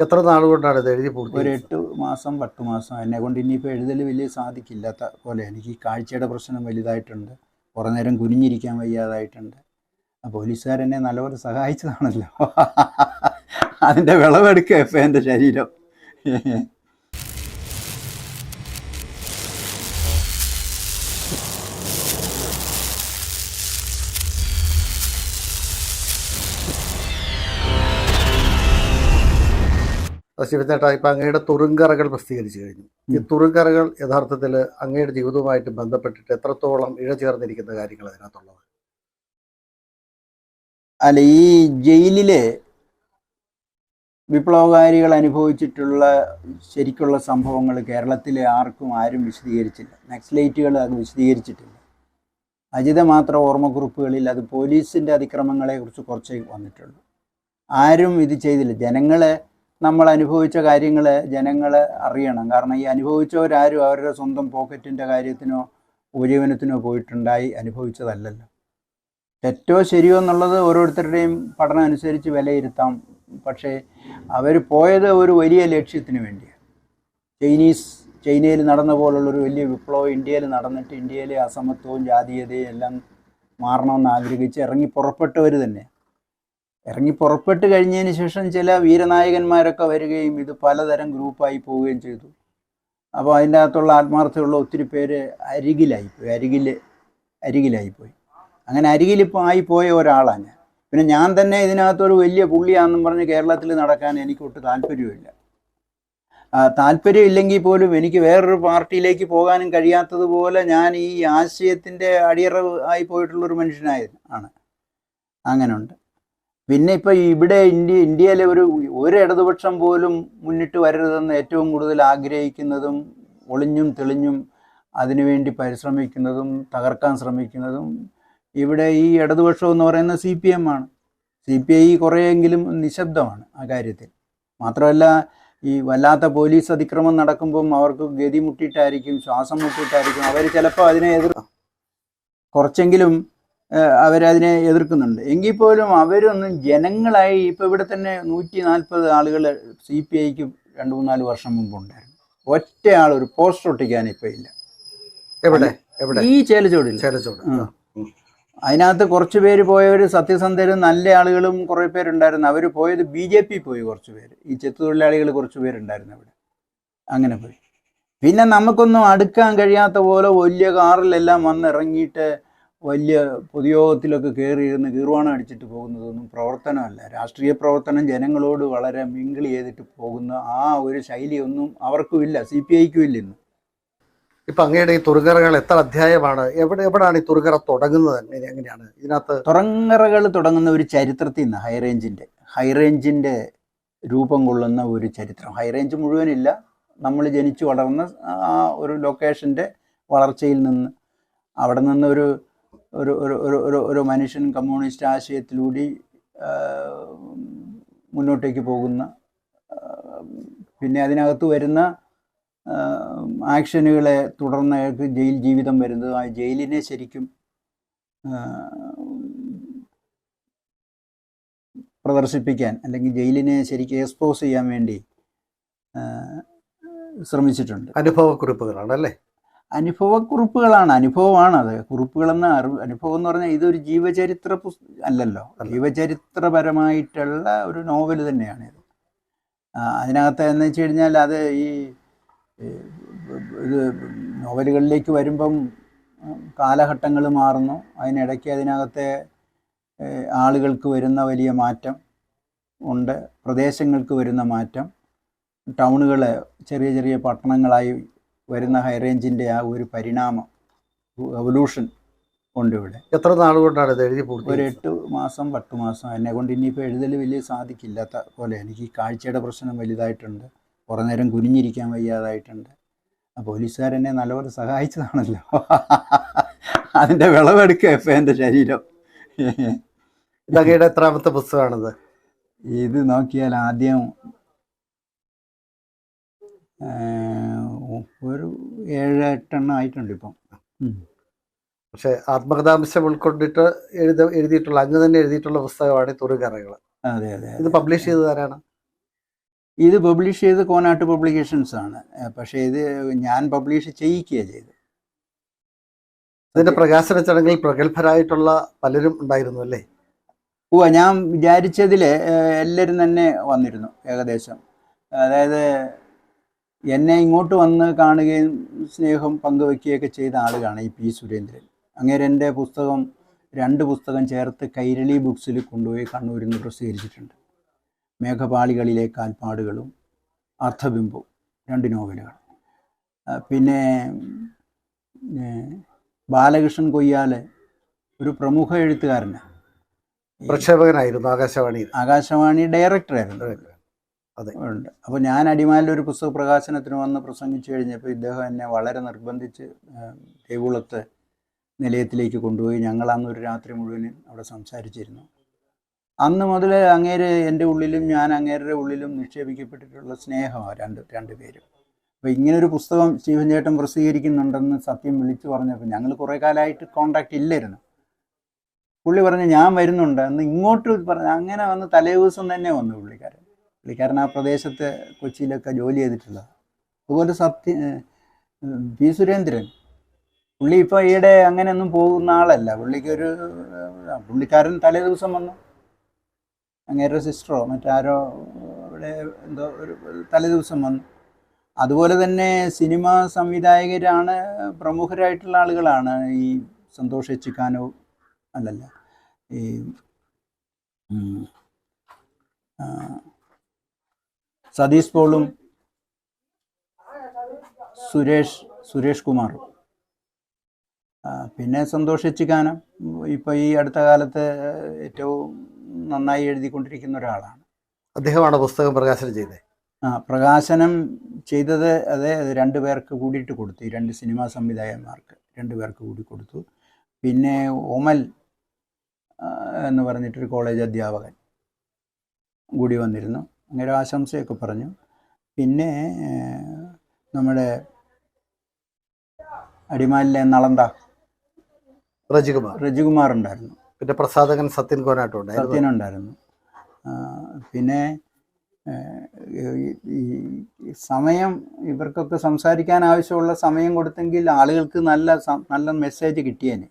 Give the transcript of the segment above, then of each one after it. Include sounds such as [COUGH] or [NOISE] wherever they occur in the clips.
എത്ര നാൾ കൊണ്ടാണ് ഇത് എഴുതി ഒരു എട്ട് മാസം പത്ത് മാസം എന്നെ കൊണ്ട് ഇനിയിപ്പോൾ എഴുതൽ വലിയ സാധിക്കില്ലാത്ത പോലെ എനിക്ക് ഈ കാഴ്ചയുടെ പ്രശ്നം വലുതായിട്ടുണ്ട്. കുറേ നേരം കുനിഞ്ഞിരിക്കാൻ വയ്യാതായിട്ടുണ്ട്. പോലീസുകാരെന്നെ നല്ലപോലെ സഹായിച്ചതാണല്ലോ. അതിന്റെ വിളവെടുക്കുക ഇപ്പം എന്റെ ശരീരം. ശിവചേട്ടാ ഇപ്പം അങ്ങയുടെ തുറുങ്കറകൾ പ്രസിദ്ധീകരിച്ചു കഴിഞ്ഞു. ഈ തുറുങ്കറകൾ യഥാർത്ഥത്തിൽ അങ്ങയുടെ ജീവിതവുമായിട്ട് ബന്ധപ്പെട്ടിട്ട് എത്രത്തോളം ഇഴചേർന്നിരിക്കുന്ന കാര്യങ്ങൾ അതിനകത്തുള്ളത് അല്ല ഈ ജയിലിലെ വിപ്ലവകാരികൾ അനുഭവിച്ചിട്ടുള്ള ശരിക്കുള്ള സംഭവങ്ങൾ കേരളത്തിലെ ആർക്കും ആരും വിശദീകരിച്ചില്ല. നക്സലൈറ്റുകൾ അത് വിശദീകരിച്ചിട്ടില്ല. അജിത മാത്രം ഓർമ്മക്കുറിപ്പുകളിൽ അത് പോലീസിന്റെ അതിക്രമങ്ങളെക്കുറിച്ച് കുറച്ചേ വന്നിട്ടുള്ളൂ. ആരും ഇത് ചെയ്തില്ല. ജനങ്ങളെ നമ്മൾ അനുഭവിച്ച കാര്യങ്ങൾ ജനങ്ങൾ അറിയണം. കാരണം ഈ അനുഭവിച്ചവരാരും അവരുടെ സ്വന്തം പോക്കറ്റിന്റെ കാര്യത്തിനോ ഉപജീവനത്തിനോ പോയിട്ടുണ്ടായി അനുഭവിച്ചതല്ലല്ലോ. തെറ്റോ ശരിയോ എന്നുള്ളത് ഓരോരുത്തരുടെയും പഠനം അനുസരിച്ച് വിലയിരുത്താം. പക്ഷേ അവർ പോയത് ഒരു വലിയ ലക്ഷ്യത്തിന് വേണ്ടിയാണ്. ചൈനീസ് ചൈനയിൽ നടന്ന പോലുള്ളൊരു വലിയ വിപ്ലവം ഇന്ത്യയിൽ നടന്നിട്ട് ഇന്ത്യയിലെ അസമത്വവും ജാതീയതയും എല്ലാം മാറണമെന്ന് ആഗ്രഹിച്ച് ഇറങ്ങി പുറപ്പെട്ടവർ തന്നെ ഇറങ്ങി പുറപ്പെട്ട് കഴിഞ്ഞതിന് ശേഷം ചില വീരനായകന്മാരൊക്കെ വരികയും ഇത് പലതരം ഗ്രൂപ്പായി പോവുകയും ചെയ്തു. അപ്പോൾ അതിന്റെ അകത്തുള്ള ആത്മാർത്ഥമുള്ള ഒത്തിരി പേര് അരികിലായിപ്പോയി അരികിൽ അരികിലായിപ്പോയി അങ്ങനെ അരികിലിപ്പോൾ ആയിപ്പോയ ഒരാളാണ് ഞാൻ. പിന്നെ ഞാൻ തന്നെ ഇതിനകത്തൊരു വലിയ പുള്ളിയാണെന്നും പറഞ്ഞ് കേരളത്തിൽ നടക്കാൻ എനിക്കൊട്ട് താല്പര്യമില്ല താല്പര്യം ഇല്ലെങ്കിൽ പോലും എനിക്ക് വേറൊരു പാർട്ടിയിലേക്ക് പോകാനും കഴിയാത്തതുപോലെ ഞാൻ ഈ ആശയത്തിന്റെ അടിയറവ് ആയി പോയിട്ടുള്ളൊരു മനുഷ്യനായ ആണ്. അങ്ങനെയുണ്ട് പിന്നെ ഇപ്പൊ ഇവിടെ ഇന്ത്യ ഇന്ത്യയിലെ ഒരു ഒരു ഇടതുപക്ഷം പോലും മുന്നിട്ട് വരരുതെന്ന് ഏറ്റവും കൂടുതൽ ആഗ്രഹിക്കുന്നതും ഒളിഞ്ഞും തെളിഞ്ഞും അതിനുവേണ്ടി പരിശ്രമിക്കുന്നതും തകർക്കാൻ ശ്രമിക്കുന്നതും ഇവിടെ ഈ ഇടതുപക്ഷം എന്ന് പറയുന്ന സി പി എം ആണ്. സി പി ഐ കുറേയെങ്കിലും നിശബ്ദമാണ് ആ കാര്യത്തിൽ. മാത്രമല്ല ഈ വല്ലാത്ത പോലീസ് അതിക്രമം നടക്കുമ്പം അവർക്ക് ഗതി മുട്ടിയിട്ടായിരിക്കും ശ്വാസം മുട്ടിയിട്ടായിരിക്കും. അവർ ചിലപ്പോൾ അതിനെ എതിർ കുറച്ചെങ്കിലും അവരതിനെ എതിർക്കുന്നുണ്ട്. എങ്കിൽ പോലും അവരൊന്നും ജനങ്ങളായി ഇപ്പോൾ ഇവിടെ തന്നെ നൂറ്റി നാൽപ്പത് ആളുകൾ സി പി ഐക്ക് രണ്ട് മൂന്നാൽ വർഷം മുമ്പ് ഉണ്ടായിരുന്നു. ഒറ്റയാൾ ഒരു പോസ്റ്റർ ഒട്ടിക്കാൻ ഇപ്പം ഇല്ല. എവിടെ? എവിടെ? ഈ ചേലച്ചോടില്ല ചേലച്ചോട്. ആ. അതിനകത്ത് കുറച്ച് പേര് പോയവർ സത്യസന്ധരും നല്ല ആളുകളും കുറേ പേരുണ്ടായിരുന്നു. അവർ പോയത് ബി ജെ പി പോയി കുറച്ച് പേര്. ഈ ചെത്തുതൊഴിലാളികൾ കുറച്ച് പേരുണ്ടായിരുന്നു അവിടെ. അങ്ങനെ പോയി. പിന്നെ നമുക്കൊന്നും അടുക്കാൻ കഴിയാത്ത പോലെ വലിയ കാറിലെല്ലാം വന്നിറങ്ങിയിട്ട് വലിയ പൊതുയോഗത്തിലൊക്കെ കയറിയിരുന്ന് ഗീർവാണ അടിച്ചിട്ട് പോകുന്നതൊന്നും പ്രവർത്തനമല്ല. രാഷ്ട്രീയ പ്രവർത്തനം ജനങ്ങളോട് വളരെ മിങ്കിൾ ചെയ്തിട്ട് പോകുന്ന ആ ഒരു ശൈലിയൊന്നും അവർക്കും ഇല്ല സി പി ഐക്കും ഇല്ല ഇന്ന് ഇപ്പൊ അങ്ങയുടെ ഈ തുറുങ്കറകൾ എത്ര അധ്യായമാണ്? എവിടെ എവിടെയാണ് ഈ തുറുങ്കറ തുടങ്ങുന്നത്? എങ്ങനെ- എങ്ങനെയാണ്? ഇതിനകത്ത് തുറങ്ങറകൾ തുടങ്ങുന്ന ഒരു ചരിത്രത്തിൽ നിന്ന് ഹൈറേഞ്ചിന്റെ ഹൈറേഞ്ചിന്റെ രൂപം കൊള്ളുന്ന ഒരു ചരിത്രം. ഹൈറേഞ്ച് മുഴുവനില്ല. നമ്മൾ ജനിച്ചു വളർന്ന ആ ഒരു ലൊക്കേഷന്റെ വളർച്ചയിൽ നിന്ന് അവിടെ നിന്ന് ഒരു ഒരു ഒരു ഒരു മനുഷ്യൻ കമ്മ്യൂണിസ്റ്റ് ആശയത്തിലൂടെ മുന്നോട്ടേക്ക് പോകുന്ന പിന്നെ അതിനകത്ത് വരുന്ന ആക്ഷനുകളെ തുടർന്ന് അയാൾക്ക് ജയിൽ ജീവിതം വരുന്നത്. ആ ജയിലിനെ ശരിക്കും പ്രദർശിപ്പിക്കാൻ അല്ലെങ്കിൽ ജയിലിനെ ശരിക്കും എക്സ്പോസ് ചെയ്യാൻ വേണ്ടി ശ്രമിച്ചിട്ടുണ്ട്. അനുഭവക്കുറിപ്പുകളാണ് അല്ലേ അനുഭവക്കുറിപ്പുകളാണ് അനുഭവമാണ് അത്. കുറിപ്പുകളെന്ന അറിവ് അനുഭവം എന്ന് പറഞ്ഞാൽ ഇതൊരു ജീവചരിത്ര അല്ലല്ലോ. ജീവചരിത്രപരമായിട്ടുള്ള ഒരു നോവൽ തന്നെയാണ് ഇത് അതിനകത്ത് എന്ന് വെച്ച് കഴിഞ്ഞാൽ അത് ഈ ഇത് നോവലുകളിലേക്ക് വരുമ്പം കാലഘട്ടങ്ങൾ മാറുന്നു. അതിനിടയ്ക്ക് അതിനകത്തെ ആളുകൾക്ക് വരുന്ന വലിയ മാറ്റം ഉണ്ട്. പ്രദേശങ്ങൾക്ക് വരുന്ന മാറ്റം. ടൗണുകൾ ചെറിയ ചെറിയ പട്ടണങ്ങളായി വരുന്ന ഹൈറേഞ്ചിന്റെ ആ ഒരു പരിണാമം എവല്യൂഷൻ ഉണ്ട് ഇവിടെ. എത്ര നാൾ കൊണ്ടാണ് ഇത് എഴുതി ഒരു എട്ട് മാസം പത്ത് മാസം. എന്നെ കൊണ്ട് ഇനിയിപ്പോൾ എഴുതൽ വലിയ സാധിക്കില്ലാത്ത പോലെ എനിക്ക് ഈ കാഴ്ചയുടെ പ്രശ്നം വലുതായിട്ടുണ്ട്. കുറേ നേരം കുനിഞ്ഞിരിക്കാൻ വയ്യാതായിട്ടുണ്ട്. ആ പോലീസുകാരെന്നെ നല്ലപോലെ സഹായിച്ചതാണല്ലോ. അതിന്റെ വിളവെടുക്കുക ഇപ്പം എന്റെ ശരീരം. ഇതകയുടെ എത്രാമത്തെ പുസ്തകമാണിത്? ഇത് നോക്കിയാൽ ആദ്യം ആ, ഒരു ഏഴ് എട്ടെണ്ണം ആയിട്ടുണ്ട് ഇപ്പം. പക്ഷെ ആത്മകഥാംശം ഉൾക്കൊണ്ടിട്ട് എഴുത എഴുതിയിട്ടുള്ള അങ്ങ് തന്നെ എഴുതിയിട്ടുള്ള പുസ്തകമാണ് തുറുകറകൾ അതെ അതെ ഇത് പബ്ലിഷ് ചെയ്തത് ആരാണ്? ഇത് പബ്ലിഷ് ചെയ്ത് കോനാട്ട് പബ്ലിക്കേഷൻസ് ആണ്. പക്ഷേ ഇത് ഞാൻ പബ്ലിഷ് ചെയ്യിക്കുകയാണ് ചെയ്ത് അതിന്റെ പ്രകാശന ചടങ്ങിൽ പ്രഗത്ഭരായിട്ടുള്ള പലരും ഉണ്ടായിരുന്നു അല്ലേ? ഓ ഞാൻ വിചാരിച്ചതിൽ എല്ലാവരും തന്നെ വന്നിരുന്നു ഏകദേശം. അതായത് എന്നെ ഇങ്ങോട്ട് വന്ന് കാണുകയും സ്നേഹം പങ്കുവെക്കുകയൊക്കെ ചെയ്ത ആളുകളാണ് ഈ പി സുരേന്ദ്രൻ. അങ്ങേര് എന്റെ പുസ്തകം രണ്ട് പുസ്തകം ചേർത്ത് കൈരളി ബുക്സിൽ കൊണ്ടുപോയി കണ്ണൂരിൽ നിന്ന് പ്രസിദ്ധീകരിച്ചിട്ടുണ്ട്. മേഘപാളികളിലെ കാൽപ്പാടുകളും അർത്ഥബിംബവും രണ്ട് നോവലുകൾ പിന്നെ ബാലകൃഷ്ണൻ കൊയ്യാൽ ഒരു പ്രമുഖ എഴുത്തുകാരനാണ്. പ്രക്ഷേപകനായിരുന്നു ആകാശവാണി ആകാശവാണി ഡയറക്ടറായിരുന്നു. അതെ. ഉണ്ട്. അപ്പോൾ ഞാൻ അടിമാലിൽ ഒരു പുസ്തക പ്രകാശനത്തിന് വന്ന് പ്രസംഗിച്ചു കഴിഞ്ഞപ്പോൾ ഇദ്ദേഹം എന്നെ വളരെ നിർബന്ധിച്ച് ദേവുളത്ത് നിലയത്തിലേക്ക് കൊണ്ടുപോയി. ഞങ്ങൾ അന്ന് ഒരു രാത്രി മുഴുവൻ അവിടെ സംസാരിച്ചിരുന്നു. അന്ന് മുതൽ അങ്ങേര് എന്റെ ഉള്ളിലും ഞാൻ അങ്ങേരുടെ ഉള്ളിലും നിക്ഷേപിക്കപ്പെട്ടിട്ടുള്ള സ്നേഹമാണ് രണ്ട് രണ്ട് പേരും. അപ്പോൾ ഇങ്ങനൊരു പുസ്തകം സ്റ്റീഫൻ ചേട്ടൻ പ്രസിദ്ധീകരിക്കുന്നുണ്ടെന്ന് സത്യം വിളിച്ചു പറഞ്ഞപ്പോൾ ഞങ്ങൾ കുറേ കാലമായിട്ട് കോണ്ടാക്റ്റ് ഇല്ലായിരുന്നു. പുള്ളി പറഞ്ഞു ഞാൻ വരുന്നുണ്ട്. എന്ന് ഇങ്ങോട്ട് പറഞ്ഞു അങ്ങനെ വന്ന് തലേ ദിവസം തന്നെ വന്നു പുള്ളിക്കാരൻ. പുള്ളിക്കാരൻ ആ പ്രദേശത്ത് കൊച്ചിയിലൊക്കെ ജോലി ചെയ്തിട്ടുള്ളത് അതുപോലെ സത്യ പി സുരേന്ദ്രൻ. പുള്ളി ഇപ്പോൾ ഈയിടെ അങ്ങനെയൊന്നും പോകുന്ന ആളല്ല. പുള്ളിക്ക് ഒരു ഏഹ്, പുള്ളിക്കാരൻ തലേ ദിവസം വന്നു. അങ്ങേരുടെ സിസ്റ്ററോ മറ്റാരോ അവിടെ എന്തോ ഒരു തലേ ദിവസം വന്നു. അതുപോലെ തന്നെ സിനിമ സംവിധായകരാണ് പ്രമുഖരായിട്ടുള്ള ആളുകളാണ് ഈ സന്തോഷ് എച്ചിക്കാനോ അല്ലല്ല ഈ സതീഷ് പോളും സുരേഷ് സുരേഷ് കുമാറും. പിന്നെ സന്തോഷിച്ച് ഗാനം ഇപ്പോൾ ഈ അടുത്ത കാലത്ത് ഏറ്റവും നന്നായി എഴുതിക്കൊണ്ടിരിക്കുന്ന ഒരാളാണ്. അദ്ദേഹമാണ് പുസ്തകം പ്രകാശനം ചെയ്തത്. ആ പ്രകാശനം ചെയ്തത് അതെ അത് രണ്ടു പേർക്ക് കൂടിയിട്ട് കൊടുത്തു. ഈ രണ്ട് സിനിമാ സംവിധായകന്മാർക്ക് രണ്ടു പേർക്ക് കൂടി കൊടുത്തു. പിന്നെ ഒമൽ എന്ന് പറഞ്ഞിട്ടൊരു കോളേജ് അധ്യാപകൻ കൂടി വന്നിരുന്നു. അങ്ങനെ ആശംസയൊക്കെ പറഞ്ഞു. പിന്നെ നമ്മുടെ അടിമാലിലെ നളന്ത റജികുമാർ. രജികുമാർ ഉണ്ടായിരുന്നു പിന്നെ പ്രസാദകൻ സത്യൻ കോനാട്ടും ഉണ്ടായിരുന്നു സത്യനുണ്ടായിരുന്നു. ആ, പിന്നെ ഈ സമയം ഇവർക്കൊക്കെ സംസാരിക്കാൻ ആവശ്യമുള്ള സമയം കൊടുത്തെങ്കിൽ ആളുകൾക്ക് നല്ല നല്ല മെസ്സേജ് കിട്ടിയേനെ.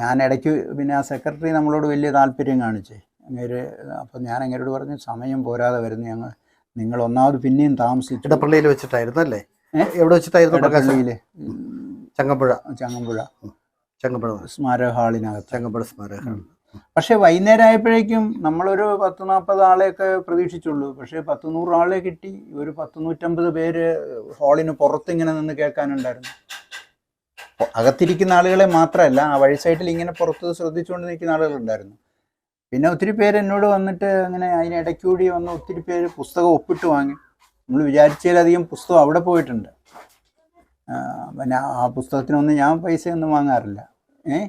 ഞാൻ ഇടയ്ക്ക് പിന്നെ ആ സെക്രട്ടറി നമ്മളോട് വലിയ താല്പര്യം കാണിച്ചേ. അങ്ങേര് അപ്പം ഞാൻ അങ്ങേരോട് പറഞ്ഞു സമയം പോരാതെ വരുന്നു ഞങ്ങൾ നിങ്ങൾ ഒന്നാമത് പിന്നെയും താമസിച്ചു ഇടപ്പള്ളിയിൽ വെച്ചിട്ടായിരുന്നു അല്ലേ? എവിടെ വെച്ചിട്ടായിരുന്നു ഇടപ്പള്ളിയിൽ ചങ്ങമ്പുഴ. ചങ്ങമ്പുഴ. ചങ്ങമ്പുഴ. സ്മാരക ഹാളിനകത്ത്. ചങ്ങമ്പുഴ സ്മാരക പക്ഷെ വൈകുന്നേരം ആയപ്പോഴേക്കും നമ്മളൊരു പത്ത് നാൽപ്പത് ആളെയൊക്കെ പ്രതീക്ഷിച്ചുള്ളൂ. പക്ഷേ പത്ത് നൂറ് ആളെ കിട്ടി. ഒരു പത്ത് നൂറ്റമ്പത് പേര് ഹാളിന് പുറത്ത് ഇങ്ങനെ നിന്ന് കേൾക്കാനുണ്ടായിരുന്നു. അകത്തിരിക്കുന്ന ആളുകളെ മാത്രമല്ല ആ വഴി സൈഡിൽ ഇങ്ങനെ പുറത്ത് ശ്രദ്ധിച്ചുകൊണ്ട് നിൽക്കുന്ന ആളുകളുണ്ടായിരുന്നു. പിന്നെ ഒത്തിരി പേര് എന്നോട് വന്നിട്ട് അങ്ങനെ അതിനിടയ്ക്ക് കൂടി വന്ന് ഒത്തിരി പേര് പുസ്തകം ഒപ്പിട്ട് വാങ്ങി. നമ്മൾ വിചാരിച്ചതിലധികം പുസ്തകം അവിടെ പോയിട്ടുണ്ട്. പിന്നെ ആ പുസ്തകത്തിനൊന്നും ഞാൻ പൈസയൊന്നും വാങ്ങാറില്ല. ഏ?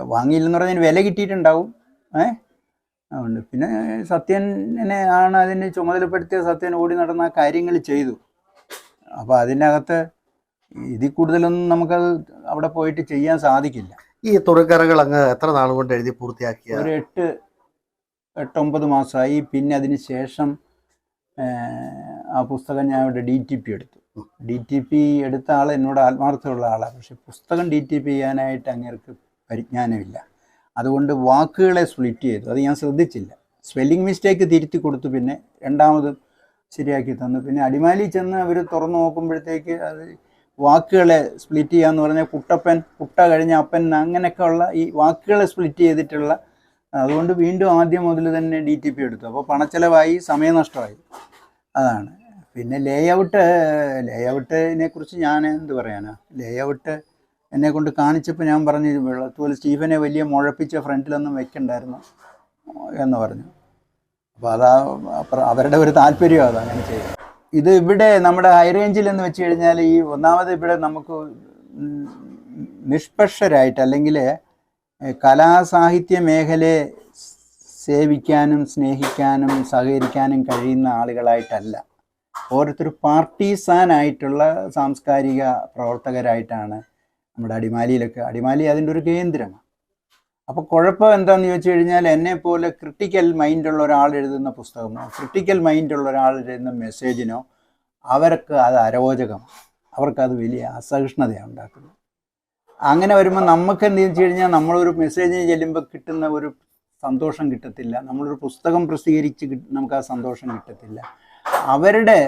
വാങ്ങിയില്ലെന്ന് പറഞ്ഞാൽ വില കിട്ടിയിട്ടുണ്ടാവും. ഏ? അതുകൊണ്ട് പിന്നെ സത്യനെ ആണ് അതിന് ചുമതലപ്പെടുത്തിയ സത്യൻ ഓടി നടന്ന കാര്യങ്ങൾ ചെയ്തു. അപ്പോൾ അതിനകത്ത് ഇതിൽ കൂടുതലൊന്നും നമുക്കത് അവിടെ പോയിട്ട് ചെയ്യാൻ സാധിക്കില്ല. ഈ തുറക്കറകൾ അങ്ങ് എത്ര നാൾ കൊണ്ട് എഴുതി പൂർത്തിയാക്കിയ? ഒരു എട്ട് എട്ടൊമ്പത് മാസമായി. പിന്നെ അതിന് ശേഷം ആ പുസ്തകം ഞാൻ ഇവിടെ ഡി ടി പി എടുത്തു. ഡി ടി പി എടുത്ത ആൾ എന്നോട് ആത്മാർത്ഥമുള്ള ആളാണ് പക്ഷെ പുസ്തകം ഡി ടി പി ചെയ്യാനായിട്ട് അങ്ങേർക്ക് പരിജ്ഞാനമില്ല. അതുകൊണ്ട് വാക്കുകളെ സ്പ്ലിറ്റ് ചെയ്തു. അത് ഞാൻ ശ്രദ്ധിച്ചില്ല. സ്പെല്ലിംഗ് മിസ്റ്റേക്ക് തിരുത്തി കൊടുത്തു. പിന്നെ രണ്ടാമതും ശരിയാക്കി തന്നു. പിന്നെ അടിമാലി ചെന്ന് അവർ തുറന്നു നോക്കുമ്പോഴത്തേക്ക് അത് വാക്കുകളെ സ്പ്ലിറ്റ് ചെയ്യുക എന്ന് പറഞ്ഞാൽ കുട്ടപ്പൻ കുട്ട കഴിഞ്ഞ അപ്പൻ അങ്ങനെയൊക്കെയുള്ള ഈ വാക്കുകളെ സ്പ്ലിറ്റ് ചെയ്തിട്ടുള്ള അതുകൊണ്ട് വീണ്ടും ആദ്യം മുതൽ തന്നെ ഡി ടി പി എടുത്തു. അപ്പോൾ പണച്ചെലവായി സമയനഷ്ടമായി അതാണ്. പിന്നെ ലേ ഔട്ട് ലേ ഔട്ടിനെ കുറിച്ച് ഞാൻ എന്ത് പറയാനാ? ലേ ഔട്ട് എന്നെ കൊണ്ട് കാണിച്ചപ്പോൾ ഞാൻ പറഞ്ഞു വെള്ളത്തുപോലെ സ്റ്റീഫനെ വലിയ മുഴപ്പിച്ച ഫ്രണ്ടിലൊന്നും വെക്കണ്ടായിരുന്നു എന്ന് പറഞ്ഞു. അപ്പോൾ അതാ അവരുടെ ഒരു താല്പര്യം അതാണ് അങ്ങനെ ചെയ്തു. ഇത് ഇവിടെ നമ്മുടെ ഹൈ റേഞ്ചിൽ എന്ന് വെച്ച് കഴിഞ്ഞാൽ ഈ ഒന്നാമത് ഇവിടെ നമുക്ക് നിഷ്പക്ഷരായിട്ട് അല്ലെങ്കിൽ കലാസാഹിത്യ മേഖലയെ സേവിക്കാനും സ്നേഹിക്കാനും സഹകരിക്കാനും കഴിയുന്ന ആളുകളായിട്ടല്ല. ഓരോരുത്തർ പാർട്ടീസാനായിട്ടുള്ള സാംസ്കാരിക പ്രവർത്തകരായിട്ടാണ് നമ്മുടെ അടിമാലിയിലൊക്കെ. അടിമാലി അതിന്റെ ഒരു കേന്ദ്രമാണ്. അപ്പോൾ കുഴപ്പം എന്താണെന്ന് ചോദിച്ചു കഴിഞ്ഞാൽ എന്നെ പോലെ ക്രിട്ടിക്കൽ മൈൻഡുള്ള ഒരാൾ എഴുതുന്ന പുസ്തകമോ ക്രിട്ടിക്കൽ മൈൻഡ് ഉള്ള ഒരാൾ എഴുതുന്ന മെസ്സേജിനോ അവർക്ക് അത് അരോചകം അവർക്കത് വലിയ അസഹിഷ്ണുതയാണ് ഉണ്ടാക്കുന്നത്. അങ്ങനെ വരുമ്പോൾ നമുക്ക് എന്ത് വെച്ച് കഴിഞ്ഞാൽ നമ്മളൊരു മെസ്സേജിന് ചെല്ലുമ്പോൾ കിട്ടുന്ന ഒരു സന്തോഷം കിട്ടത്തില്ല. നമ്മളൊരു പുസ്തകം പ്രസിദ്ധീകരിച്ച് നമുക്ക് ആ സന്തോഷം കിട്ടത്തില്ല. അവരുടെ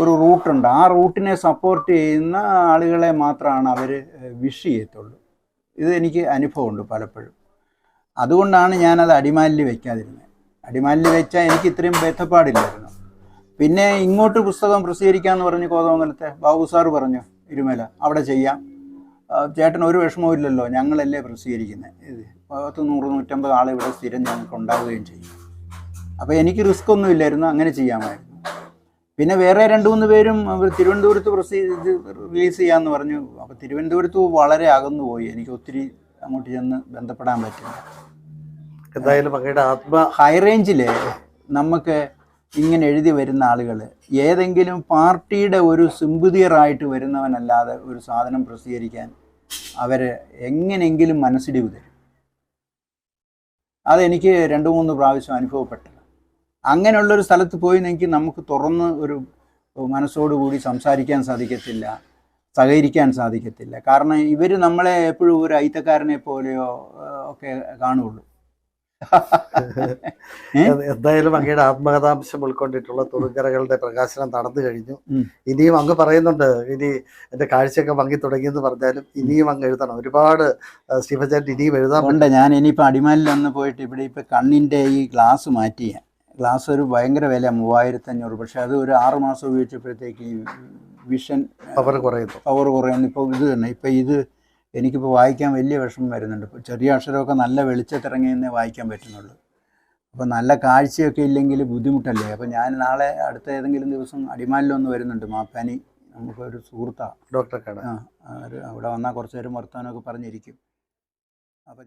ഒരു റൂട്ടുണ്ട് ആ റൂട്ടിനെ സപ്പോർട്ട് ചെയ്യുന്ന ആളുകളെ മാത്രമാണ് അവർ വിഷ് ചെയ്യത്തുള്ളൂ. ഇത് എനിക്ക് അനുഭവമുണ്ട് പലപ്പോഴും. അതുകൊണ്ടാണ് ഞാനത് അടിമാലിൽ വെക്കാതിരുന്നത് അടിമാലിൽ വെച്ചാൽ എനിക്ക് ഇത്രയും ബന്ധപ്പാടില്ലായിരുന്നു. പിന്നെ ഇങ്ങോട്ട് പുസ്തകം പ്രസിദ്ധീകരിക്കാമെന്ന് പറഞ്ഞു കോതമംഗലത്തെ ബാബു സാർ പറഞ്ഞു ഇരുമല അവിടെ ചെയ്യാം. ചേട്ടൻ ഒരു വിഷമവും ഇല്ലല്ലോ ഞങ്ങളല്ലേ പ്രസിദ്ധീകരിക്കുന്നത് ഇത് പത്ത് നൂറ് നൂറ്റമ്പത് ആളെ ഇവിടെ സ്ഥിരം ഞങ്ങൾക്ക് ഉണ്ടാവുകയും ചെയ്യും. അപ്പോൾ എനിക്ക് റിസ്ക് ഒന്നും ഇല്ലായിരുന്നു അങ്ങനെ ചെയ്യാമായിരുന്നു. പിന്നെ വേറെ രണ്ട് മൂന്ന് പേരും അവർ തിരുവനന്തപുരത്ത് പ്രസി റിലീസ് ചെയ്യാന്ന് പറഞ്ഞു. അപ്പോൾ തിരുവനന്തപുരത്ത് വളരെ അകന്നു പോയി എനിക്ക് ഒത്തിരി അങ്ങോട്ട് ചെന്ന് ബന്ധപ്പെടാൻ പറ്റില്ല. എന്തായാലും അങ്ങയുടെ ആത്മ ഹൈ റേഞ്ചിൽ നമുക്ക് ഇങ്ങനെ എഴുതി വരുന്ന ആളുകൾ ഏതെങ്കിലും പാർട്ടിയുടെ ഒരു സിമ്പതിയറായിട്ട് വരുന്നവനല്ലാതെ ഒരു സാധനം പ്രസിദ്ധീകരിക്കാൻ അവർ എങ്ങനെയെങ്കിലും മനസ്സിടിവ് തരും. അതെനിക്ക് രണ്ട് മൂന്ന് പ്രാവശ്യം അനുഭവപ്പെട്ടത് അങ്ങനെയുള്ളൊരു സ്ഥലത്ത് പോയി എനിക്ക് നമുക്ക് തുറന്ന് ഒരു മനസ്സോടുകൂടി സംസാരിക്കാൻ സാധിക്കത്തില്ല സഹകരിക്കാൻ സാധിക്കത്തില്ല. കാരണം ഇവർ നമ്മളെ എപ്പോഴും ഒരു ഐത്തക്കാരനെ പോലെയോ ഒക്കെ കാണുള്ളൂ. [LAUGHS] എന്തായാലും അങ്ങയുടെ ആത്മകഥാംശം ഉൾക്കൊണ്ടിട്ടുള്ള തുറുങ്കരകളുടെ പ്രകാശനം നടന്നു കഴിഞ്ഞു. ഇനിയും അങ്ങ് പറയുന്നുണ്ട്. ഇനി എന്റെ കാഴ്ചയൊക്കെ മങ്ങി തുടങ്ങിയെന്ന് പറഞ്ഞാലും ഇനിയും അങ്ങ് എഴുതണം. ഒരുപാട് സ്റ്റീഫൻ ചാറ്റ് ഇനിയും എഴുതാൻ. ഉണ്ട്. ഞാൻ ഇനിയിപ്പോൾ അടിമാലിൽ ഒന്ന് പോയിട്ട് ഇവിടെ ഇപ്പം കണ്ണിന്റെ ഈ ഗ്ലാസ് മാറ്റി ഞാൻ ഗ്ലാസ് ഒരു ഭയങ്കര വില മൂവായിരത്തി അഞ്ഞൂറ് പക്ഷെ അത് ഒരു ആറ് മാസം ഉപയോഗിച്ചപ്പോഴത്തേക്ക് ഈ വിഷൻ പവർ കുറയുന്നു. പവർ കുറയുന്നു. ഇപ്പോൾ ഇത് തന്നെ ഇപ്പോൾ ഇത് എനിക്കിപ്പോൾ വായിക്കാൻ വലിയ വിഷമം വരുന്നുണ്ട്. ഇപ്പോൾ ചെറിയ അക്ഷരമൊക്കെ നല്ല വെളിച്ചത്തിറങ്ങിയെന്നേ വായിക്കാൻ പറ്റുന്നുള്ളൂ. അപ്പോൾ നല്ല കാഴ്ചയൊക്കെ ഇല്ലെങ്കിൽ ബുദ്ധിമുട്ടല്ലേ? അപ്പോൾ ഞാൻ നാളെ അടുത്ത ഏതെങ്കിലും ദിവസം അടിമാലിലൊന്ന് വരുന്നുണ്ട് മാപ്പാനി നമുക്കൊരു സുഹൃത്താണ് ഡോക്ടറെ കട ആ അവർ ഒരു അവിടെ വന്നാൽ കുറച്ച് നേരം വർത്തമാനമൊക്കെ പറഞ്ഞിരിക്കും. അപ്പം